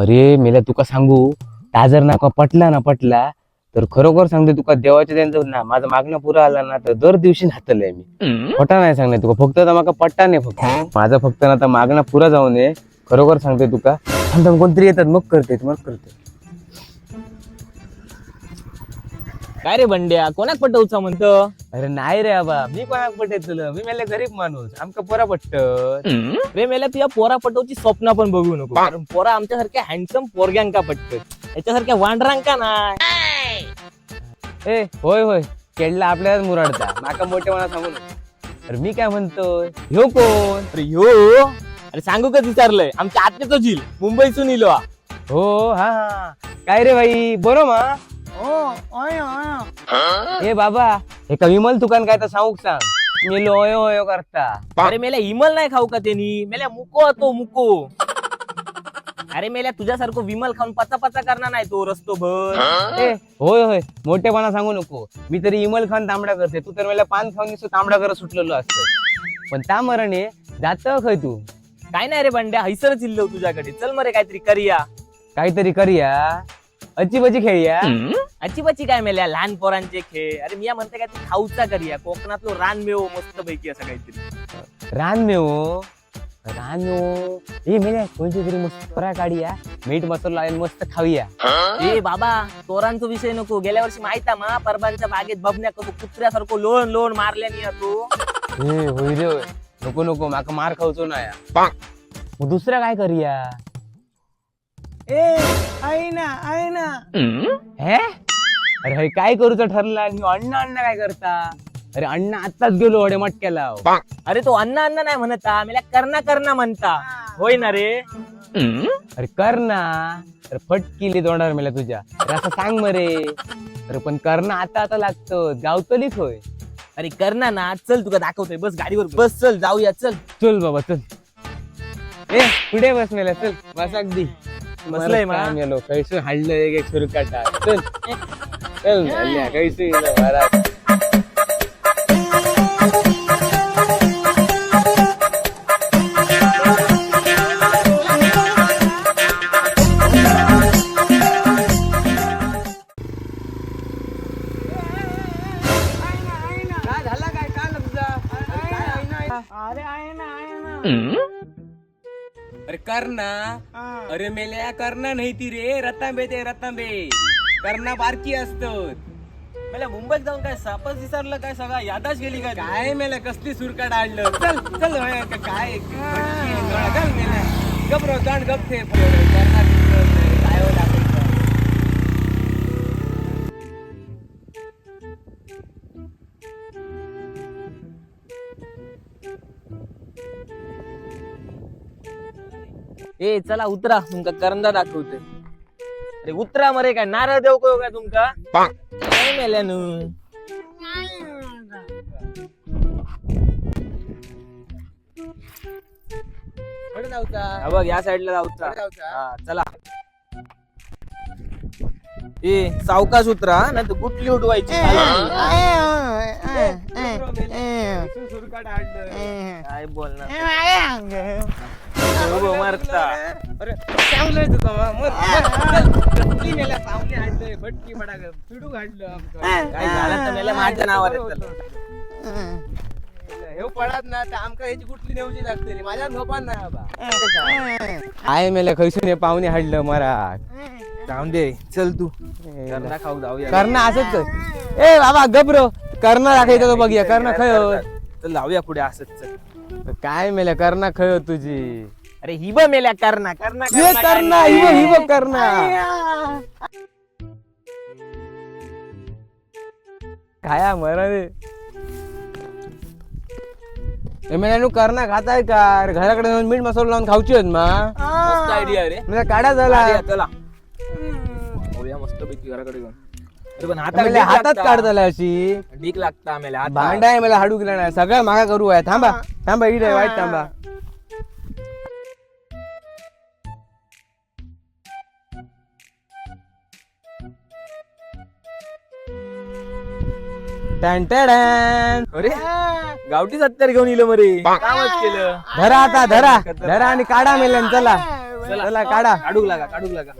अरे मेल्या तुका सांगू ता जर ना का पटला ना पटला. तर खरोखर सांगते तुका देवाच्या त्यांचं ना माझा मागणं पुरा आला ना तर दर दिवशी नातलंय मी. खोटा नाही सांगणार तुका फक्त आता माका पट्टा नाही फक्त. माझा फक्त ना आता मागणं पुरा जाऊ नये खरोखर सांगते तुका कोणतरी येतात मग करते मग करते. काय रे बंड्या? कोणाक पटवचा म्हणतो? अरे नाही रे बाबा मी कोणाक पटेल तुला मी मेले गरीब माणूस आमका पोरा पट्ट रे मेल्या तुझ्या पोरा पटवची स्वप्न पण बघू नको कारण पोरा आमच्यासारख्या हँडसम पोरग्यांका पटत याच्यासारख्या वांढरांका नाही. ए होय होय. केडला आपल्यालाच मुराडता. माका मोठे मला सांगू अरे मी काय म्हणतोय? ह्यो कोण? अरे यो अरे सांगू का विचारलंय? आमच्या आत्याचं झील मुंबईतून इलो हा. हो हा हा. काय रे भाई बरो मा. ए बाबा हे का विमल दुकान काय तर सांगू सांग मी लोयो ओयो करता. अरे मेल्या इमल नाही खाऊ का त्यांनी? मेल्या मुको तो मुको. अरे मेल्या तुझ्यासारखं विमल खाऊन पचा पचा करणार नाही तो रस्तो भर ए होय होय मोठेपणा सांगू नको. मी तरी इमल खान तांबडा करते. तू तर मला पान खाऊन नुसतं तांबडा करत सुटलेलो असतो. पण त्या मरणे जात खय तू? काय नाही रे बंड्या हैसर चिल्लो तुझ्याकडे. चल मरे काहीतरी करूया. काहीतरी करूया. अची बची खेळूया अची बची काय मेल्या? लहान पोरांचे खेळ. अरे मी या म्हणते काय तू खाऊचा करूया कोकणातलो रान मेव मस्त पैकी असं काहीतरी. रान मेवो रान मेवो ए मेल्या कोणती तरी मस्त फरा काढूया मीठ मसाला लावून मस्त खाऊया ए बाबा तोरांचा विषय नको. गेल्या वर्षी माहिता मा परबांच्या बागेत बबन्या कसो कुत्र्यासारखं लोण लोण मारल्यानी तू. ए होय रे होय. नको नको. माका मार खाऊचो ना या. मग दुसरं काय करूया? ए हे? अरे हे काय करूचं ठरलं? आणि अण्णा अण्णा काय करता? अरे अण्णा आत्ताच गेलो अडे मटक्याला. अरे तो अण्णा अण्णा नाही म्हणता मेल्या करणा करणा म्हणता. होय ना रे? अरे कर ना अरे फटकिली तोंडावर मेल्या तुझ्या. अरे असं सांग मरे. अरे पण करणं आता आता लागतं गावतलीच होय. अरे करणा ना चल तुका दाखवतोय. बस गाडीवर बस. चल जाऊया चल. चल बाबा चल. ए पुढे बस मेल्या चल. बस अगदी. बसलंय मा. मेलो कैसे हाडलं एक एक सुरकाटा. चल. चल झाल्या, कैसे तुझा अरे आहे ना आहे ना. अरे कर्णा अरे मेल्या कर्णा नाही ती रे रतांबे ते रतांबे कर्णा बारकी असत मला मुंबईत जाऊन काय सापच विसरलं काय सगळा यादाच गेली काय काय मेल्या कसली सुरकाट आणलं चल चल होय, का- काय चल मेल्या गप कर्णा नाही, काय हो दाखवतं. ए चला उतरा. तुमका करंदा दाखवते अरे उतरा मरे काय. नारळ देऊ का काय तुमका? काय मेल्यानु. हा बघ या साईडला जाऊचा. हा चला. ए सावकाश उतरा नाही तर गुटली उठवायची. काय बोलणार? उभं मारता अरे चांगलं सावली फटकी फटाकं. पिडू काढलं आमचं. काय झालं तर मेल्या माझ्या नावावर. हे पडत ना तर आमका ह्याची कुठली नेऊची लागते रे. माझ्या झोपान नाही बाबा. आय मेल्या खैसून हे पाहुणे हाडलं मरा जाऊन दे. चल तू. करणा खाऊ जाऊया. करणं असंच कर. ए बाबा गब्र करणं दाखवायचं तो बघूया. करणं खय चल जाऊया पुढे असंच. चल काय मेल्या करणं खय तुझी? अरे ही बघ मेल्या करणा करणा ये करणं हिव हिव करणं खाया मरा रे मेल्यानु करणं खाताय का अरे घराकडे जाऊन मीठ मसाला लावून खाऊची आहेत मा. मस्त आयडिया रे. म्हणजे काढा झाला आयडिया, चला. होऊया मस्त पैकी घराकडे अरे पण हातात मेल्या हातात काढ झाला अशी. डीक लागता हातात. भांडा आहे मला हाडू गेला नाही. सगळं मागा करू आहे. थांबा थांबा इकडे वाईट थांबा. टॅन टॅडॅन. अरे गावठी सत्तर घेऊन इलो मरे. कामच केलं. धरा आता धरा. धरा आणि काढा मेल्यान चला. चला काढा. काढूक लागा काढूक लागा.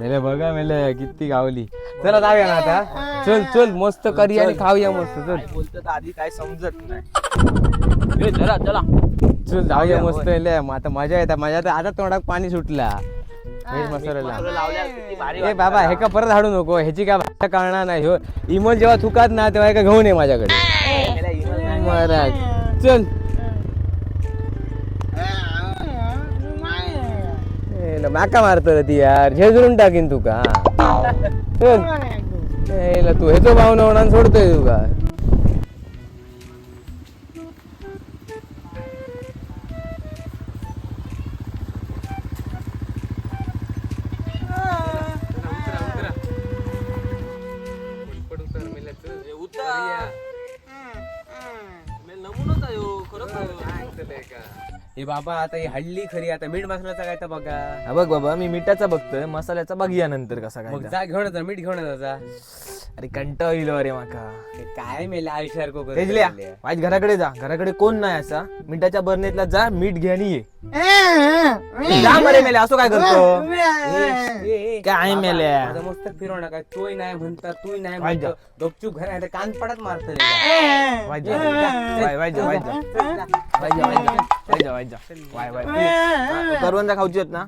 मेले बघा मेले किती गावली. चला जाऊया ना आता. चल चल मस्त करी आणि खाऊया मस्त चल. बोलतो तर आधी काय समजत नाही. ए, चला चला. चल जाऊया मस्त मेले. मग आता मजा येतात माझ्या तर आता तोंडात पाणी सुटला. व्हेज मसाला मसाला लावल्यावर किती भारी ए वाटतं. बाबा हे का परत हाडू नको? ह्याची काय भाषा कळणार नाही. हो इमोल जेव्हा चुकात ना तेव्हा एका घेऊन ये माझ्याकडे. महाराज चल. माका मारतो रे ती यार झेजरून टाकीन तुका तू हेचो भाव नवणार सोडतोय तुका हे बाबा आता ही हल्ली खरी आता मीठ मसाल्याचा काय तर बघा हा बघ बाबा मी मिठाचा बघतोय मसाल्याचा बघूया नंतर कसा मग काय जा घेऊन येतो मीठ घेऊन येतो जा अरे कंटाळ येईल अरे माका हे काय मेले करतो तेजल्या मेल्या. माझ्या घराकडे जा घराकडे कोण नाही असा मिठाच्या बर्नेतला जा मीठ घे आणि ये जा मरे मेले असं काय करतो ए, ए, काय बाबा, मेल्या? माझं मस्त फिरव नका तोय नाही म्हणता तूय नाही जा. म्हणतो गपचूप घर आहे कान पडत मारत जा. जा, जा. जा, जा. वाय जा, वाय जा. Y, Y. तू करवंदा खाऊची आहेत ना?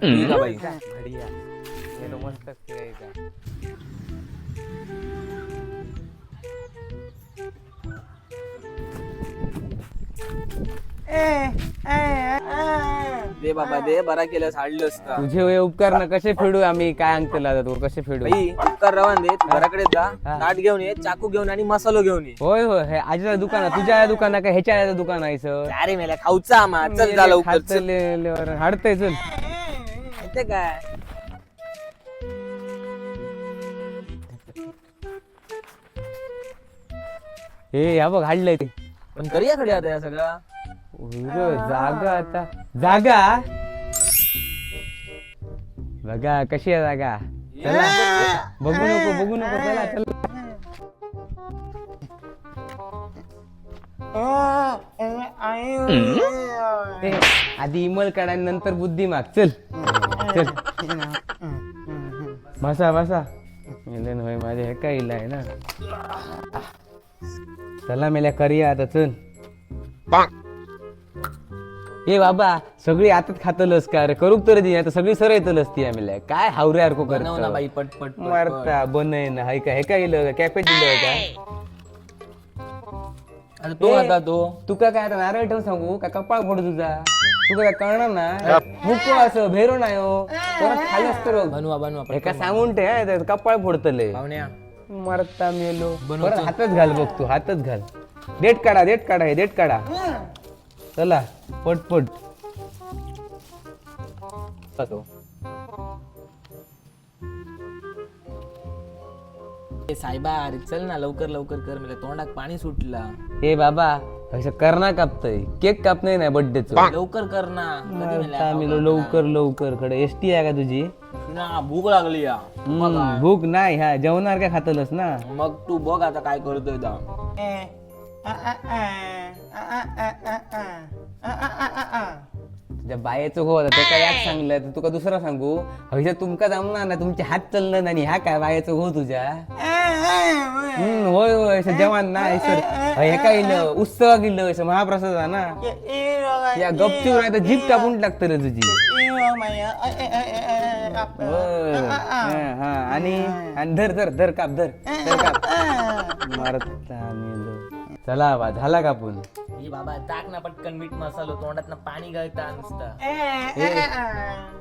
ठीक आहे बाई. मस्त फिरायचा दे बाबा दे. बरा केलंस. हाडलं असता. तुझे हे उपकार ना कसे फेडू आम्ही? काय अंकल आता तू? कसे फेडू? बाई उपकार रवान दे. तू घराकडे जा. हा. ताट घेऊन ये चाकू घेऊन आणि मसालो घेऊन ये. होय होय. हे आजीचं दुकान आहे. तुझ्या या दुकान का ह्याच्या या दुकान आहे सर? अरे मेल्या खाऊचा आम्हा चल झालं उपकार हाडतय चल. काय? हे या बघ हाडलंय ते. पण करूया खडी आता या सगळा? जागा आता. जागा? बघा कशी आहे जागा? चला. बघू नको बघू नको चला चला. ए, आधी इमल काढा नंतर बुद्धी माग. चल. चल. बसा बसा. मिलन होय माझे हे काय आहे ना. चला मेल्या करूया आता चल. ए बाबा सगळी आताच खातलस का रे? करूक तर दी आता सगळी सर येतलस ती आम्ही काय हावरे सारखं बनव ना करतो बाई पट पट पट, पट. मारता बनय ना. हाय का? हे काय इलं? कॅफे दिलं का? आता तो आता तो. तुका काय आता नारळ ठेवून सांगू? का कपाळ फोड तुझा? तुका काय कळणार ना? मुको असं भेरो नाही हो. परत खाली असतो बघ. बनवा बनवा हे का सांगून ठे हा, कपाळ फोडतले. पाहुण्या. मरता मेलो. हातच घाल बघ तू. हातच घाल. डेट काढा डेट काढा हे डेट काढा. चला पटपट. ए, साहेबा अरे चल ना लवकर लवकर कर. मला तोंडात पाणी सुटला. ए बाबा असं करणा कापतय. केक कापणं नाही बर्थडेच लवकर कर ना. कधी मेल्या? मिलो लवकर लवकरकडे एसटी आहे का तुझी? ना भूक लागली या. हम्म, भूक नाही ह्या जेवणार काय खातलस ना? मग तू बघ आता काय करतोय दा. तुझ्या बायेचं हो ते काय याक सांगलं? तर तुका दुसरं सांगू? हयच्या तुमका जमणार ना तुमचे हात चाललं नाही ह्या काय बायेचं हो तुझ्या? हम्म, होय होय असं जेवण नाही सर हे काय इलं उत्सव गेलं असं महाप्रसाद आहे ना? या गपचूप नाही तर जीप कापून टाकतं रे तुझी. होय. हा, हा. आणि आणि धर धर धर काप धर धर काप. मारता मेलो. चला बा झाला कापून ए बाबा टाक ना पटकन मीठ मसालो तोंडात पाणी गळता नुसतं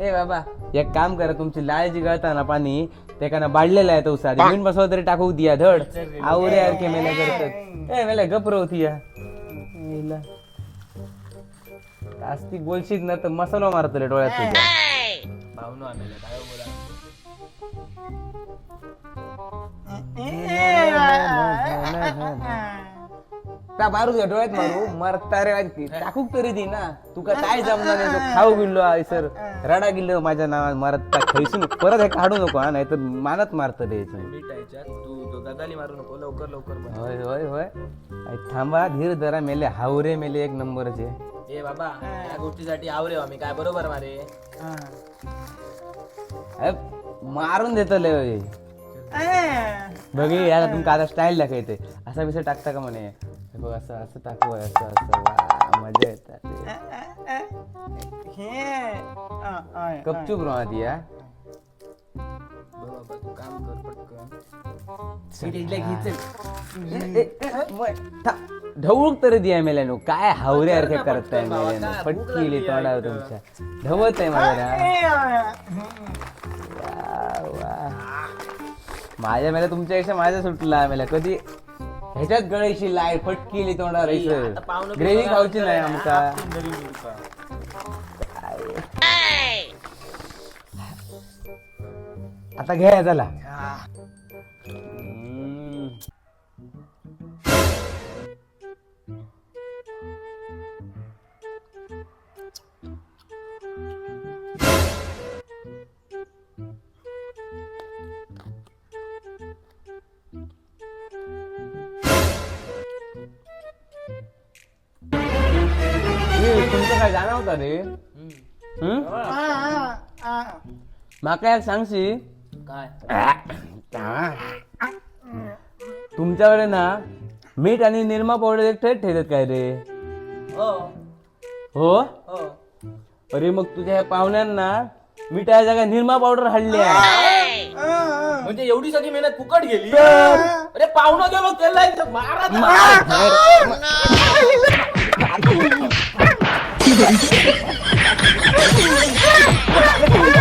ए बाबा एक काम करा तुमची लाळची गळताना पाणी ते का बाडलेलं आहे तो साधी मीठ मसाला तरी टाकू दिया धड आवरे यार के मेल्या करतात ए मेल्या गप्र होती या मेला. बोलशीत ना तर मसाला मारतले डोळ्यात तुझ्या भावनो काय बोला एकटा मारू का डोळ्यात मारू. मरता रे वाटती टाकूक तरी दी ना. तुका काय जमणार नाही तो खाऊ गेलो सर रडा गेलो माझ्या नावात मरता. खैसून परत हे काढू नको हा नाही तर मानत मारत रे तू तो गदाली मारू नको. लवकर लवकर बन. होय होय होय. आई, थांबा धीर जरा मेले. हावरे मेले एक नंबरचे. ए बाबा या गोष्टीसाठी आवरे हो आम्ही. काय बरोबर मारे? अरे, मारून देतो लय. बघे याला तुमका आता स्टाईल दाखवते. असा विषय टाकता का म्हणे? बघ असं असं टाकू असं असं मजा येतात गपचूप राहती या बाबा तू काम कर पटकन ढवळूक तरी दिया मेल्यानो काय हावरे अरखे करताय मेल्यानो फटकीली तोंडावर तुमच्या ढवत आहे माझ्या वा, वा. माझ्या मेल्या तुमच्यापेक्षा माझ्या सुटला मेल्या कधी ह्याच्यात गळायची लाय फटकीली तोंडावर पाहुणं ग्रेव्ही खाऊची नाही आमका. आता घ्या झाला जाणार होता रे हम्म? माका एक सांगशी काय तुमच्याकडे ना मीठ आणि निरमा पावडर एक ठेट ठेवतात काय रे हो हो हो अरे मग तुझ्या ह्या पाहुण्यांना मिठाच्या जागा निरमा पावडर हल्ली आहे म्हणजे एवढी सगळी मेहनत फुकट गेली अरे पाहुणं गेलो त्याला इथं मारा Oh my god!